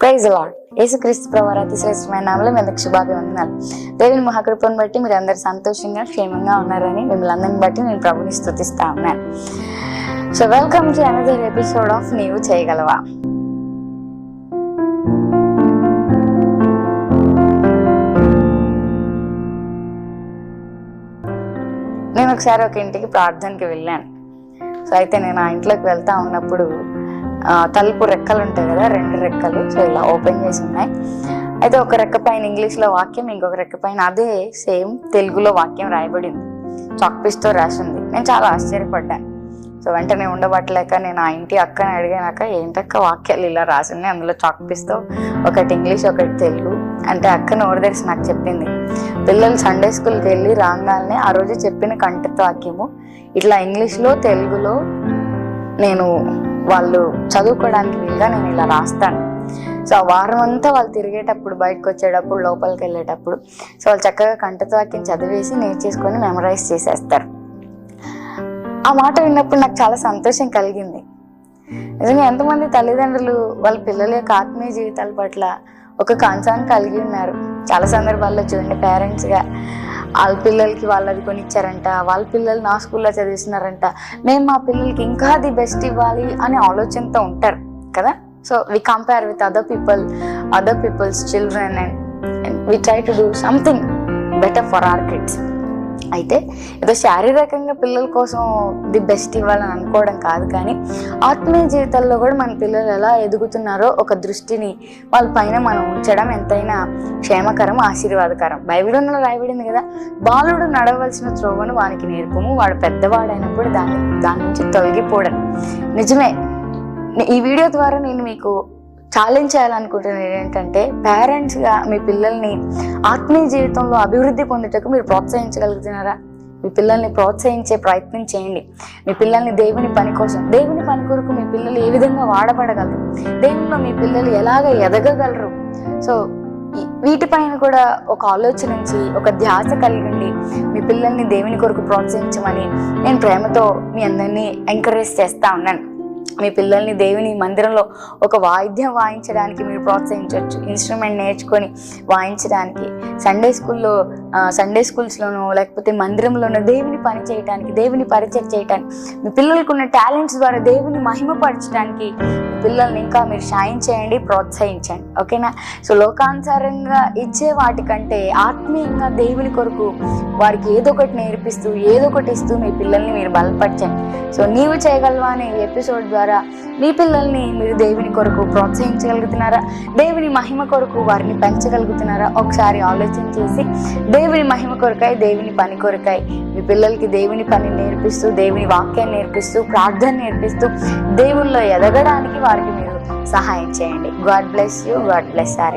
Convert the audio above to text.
Praise lord యేసుక్రీస్తు ప్రభావ అతి శ్రేష్టమైన నామలో మీ అందరికి శుభాభివందనాలు. దేవుని మహాకృపను బట్టి మీరు అందరు సంతోషంగా క్షేమంగా ఉన్నారని మిమ్మల్ని అందరిని బట్టి నేను ప్రభుని స్థుతిస్తా ఉన్నాను. So welcome to another episode of నీవు చేయగలవా నేను ఒకసారి ఒక ఇంటికి ప్రార్థనకి వెళ్ళాను. సో అయితే నేను ఆ ఇంట్లోకి వెళ్తా ఉన్నప్పుడు తలుపు రెక్కలు ఉంటాయి కదా రెండు రెక్కలు. సో ఇలా ఓపెన్ చేసి ఉన్నాయి. అయితే ఒక రెక్క పైన ఇంగ్లీష్లో వాక్యం ఇంకొక రెక్క పైన అదే సేమ్ తెలుగులో వాక్యం రాయబడింది. చాక్ పీస్తో రాసింది. నేను చాలా ఆశ్చర్యపడ్డాను సో వెంటనే ఉండబట్టలేక నేను ఆ ఇంటి అక్కని అడిగానాక ఏంటక్క వాక్యాలు ఇలా రాసింది అందులో చాక్ పీస్తో ఒకటి ఇంగ్లీష్ ఒకటి తెలుగు. అంటే అక్క నోరు తెరిచి నాకు చెప్పింది. పిల్లలు సండే స్కూల్కి వెళ్ళి రాగానే ఆ రోజు చెప్పిన కంటితో వాక్యము ఇట్లా ఇంగ్లీష్లో తెలుగులో నేను వాళ్ళు చదువుకోవడానికి వీలుగా నేను ఇలా రాస్తాను. సో ఆ వారం అంతా వాళ్ళు తిరిగేటప్పుడు బయటకు వచ్చేటప్పుడు లోపలికి వెళ్ళేటప్పుడు సో వాళ్ళు చక్కగా కంటతో అక్కని చదివేసి నేర్చేసుకొని మెమరైజ్ చేసేస్తారు. ఆ మాట విన్నప్పుడు నాకు చాలా సంతోషం కలిగింది. నిజంగా ఎంతమంది తల్లిదండ్రులు వాళ్ళ పిల్లల యొక్క ఆత్మీయ జీవితాల పట్ల ఒక కాన్సాన్ కలిగి ఉన్నారు. చాలా సందర్భాల్లో చూడండి పేరెంట్స్గా వాళ్ళ పిల్లలకి వాళ్ళది కొనిచ్చారంట వాళ్ళ పిల్లలు నా స్కూల్లో చదివిస్తున్నారంట. మేము మా పిల్లలకి ఇంకా ది బెస్ట్ ఇవ్వాలి అనే ఆలోచనతో ఉంటారు కదా? So we compare with other people other peoples children and we try to do something better for our kids అయితే ఏదో శారీరకంగా పిల్లల కోసం ది బెస్ట్ ఇవ్వాలని అనుకోవడం కాదు కానీ ఆత్మీయ జీవితాల్లో కూడా మన పిల్లలు ఎలా ఎదుగుతున్నారో ఒక దృష్టిని వాళ్ళ పైన మనం ఉంచడం ఎంతైనా క్షేమకరం ఆశీర్వాదకరం. బైబిల్లో రాయబడింది కదా? బాలుడు నడవలసిన త్రోవను వానికి నేర్పము. వాడు పెద్దవాడైనప్పుడు దాన్ని దాని నుంచి తొలగిపోవడం నిజమే. ఈ వీడియో ద్వారా నేను మీకు ఛాలెంజ్ చేయాలనుకుంటున్నాను ఏంటంటే పేరెంట్స్గా మీ పిల్లల్ని ఆత్మీయ జీవితంలో అభివృద్ధి పొందుటకు మీరు ప్రోత్సహించగలుగుతున్నారా? మీ పిల్లల్ని ప్రోత్సహించే ప్రయత్నం చేయండి. మీ పిల్లల్ని దేవుని పని కోసం దేవుని పని కొరకు మీ పిల్లలు ఏ విధంగా వాడబడగలరు? దేవునిలో మీ పిల్లలు ఎలాగ ఎదగగలరు? సో వీటిపైన కూడా ఒక ఆలోచన నుంచి ఒక ధ్యాస కలిగండి మీ పిల్లల్ని దేవుని కొరకు ప్రోత్సహించమని నేను ప్రేమతో మీ అందరినీ ఎంకరేజ్ చేస్తా ఉన్నాను. మీ పిల్లల్ని దేవుని మందిరంలో ఒక వాయిద్యం వాయించడానికి మీరు ప్రోత్సహించవచ్చు. ఇన్స్ట్రుమెంట్ నేర్చుకొని వాయించడానికి సండే స్కూల్లో సండే స్కూల్స్లోనో లేకపోతే మందిరంలోనో దేవుని పని చేయటానికి దేవుని పరిచయం చేయటానికి మీ పిల్లలకు ఉన్న టాలెంట్స్ ద్వారా దేవుని మహిమపరచడానికి మీ పిల్లల్ని ఇంకా మీరు సాయం చేయండి ప్రోత్సహించండి. ఓకేనా? సో లోకానుసారంగా ఇచ్చే వాటికంటే ఆత్మీయంగా దేవుని కొరకు వారికి ఏదో ఒకటి నేర్పిస్తూ ఏదో ఒకటి ఇస్తూ మీ పిల్లల్ని మీరు బలపరచండి. సో నీవు చేయగలవా అనే ఎపిసోడ్ ద్వారా మీ పిల్లల్ని మీరు దేవుని కొరకు ప్రోత్సహించగలుగుతున్నారా? దేవుని మహిమ కొరకు వారిని పెంచగలుగుతున్నారా? ఒకసారి ఆలోచన చేసి దేవుని మహిమ కొరకై దేవుని పని కొరకై మీ పిల్లలకి దేవుని పని నేర్పిస్తూ దేవుని వాక్యాన్ని నేర్పిస్తూ ప్రార్థన నేర్పిస్తూ దేవుల్లో ఎదగడానికి వారికి మీరు సహాయం చేయండి. God bless you god bless our